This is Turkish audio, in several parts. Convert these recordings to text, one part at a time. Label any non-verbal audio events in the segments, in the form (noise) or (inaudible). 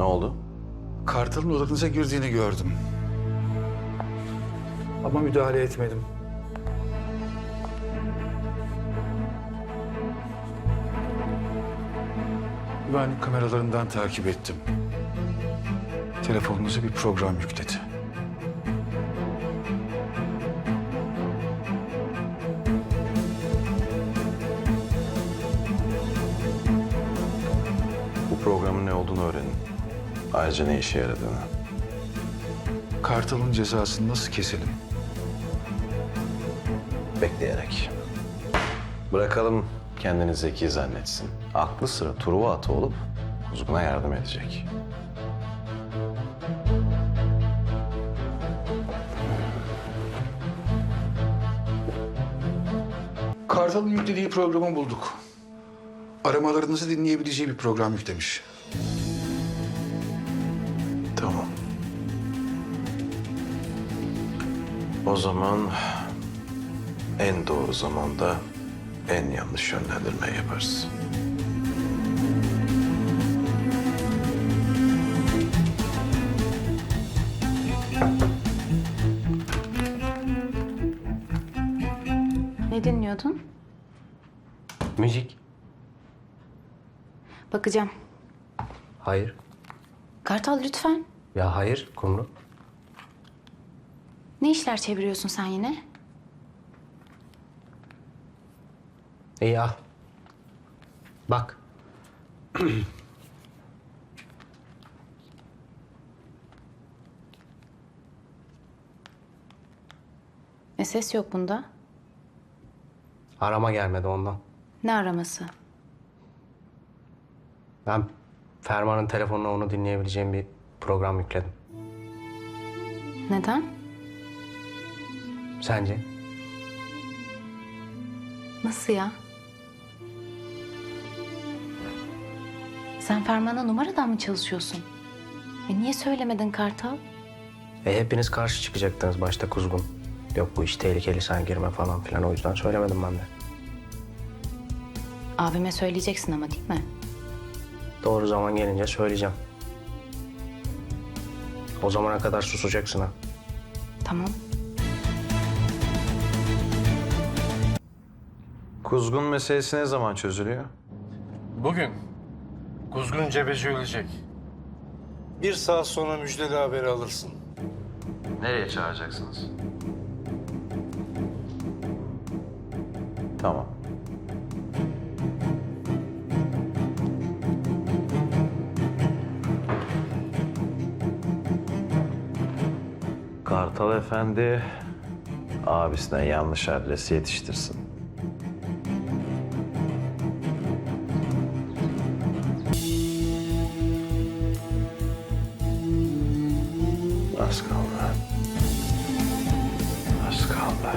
Ne oldu? Kartal'ın odanıza girdiğini gördüm. Ama müdahale etmedim. Güvenlik kameralarından takip ettim. Telefonunuza bir program yükledi. Bu programın ne olduğunu öğrenin. Ayrıca ne işe yaradığını. Kartal'ın cezasını nasıl keselim? Bekleyerek. Bırakalım kendini zeki zannetsin. Aklı sıra Truva atı olup Kuzgun'a yardım edecek. Kartal'ın yüklediği programı bulduk. Aramalarınızı dinleyebileceği bir program yüklemiş. O zaman en doğru zamanda en yanlış yönlendirme yaparız. Ne dinliyordun? Müzik. Bakacağım. Hayır. Kartal lütfen. Ya hayır Kumru. Ne işler çeviriyorsun sen yine? İyi al. Bak. (clears throat) E ses yok bunda. Arama gelmedi ondan. Ne araması? Ben Ferman'ın telefonuna onu dinleyebileceğim bir program yükledim. Neden? Sence? Nasıl ya? Sen Ferman'a numaradan mı çalışıyorsun? E niye söylemedin Kartal? E hepiniz karşı çıkacaktınız başta kuzgun. Yok bu iş tehlikeli sen girme falan filan o yüzden söylemedim ben de. Abime söyleyeceksin ama değil mi? Doğru zaman gelince söyleyeceğim. O zamana kadar susacaksın ha. Tamam. Kuzgun meselesi ne zaman çözülüyor? Bugün Kuzgun Cebeci ölecek. Bir saat sonra müjdeli haberi alırsın. Nereye çağıracaksınız? Tamam. Kartal Efendi abisine yanlış adresi yetiştirsin. Az kaldı. Az kaldı.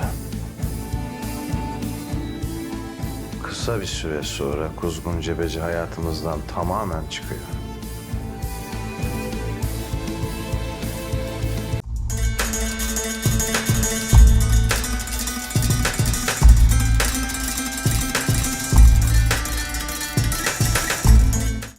Kısa bir süre sonra Kuzgun Cebeci hayatımızdan tamamen çıkıyor.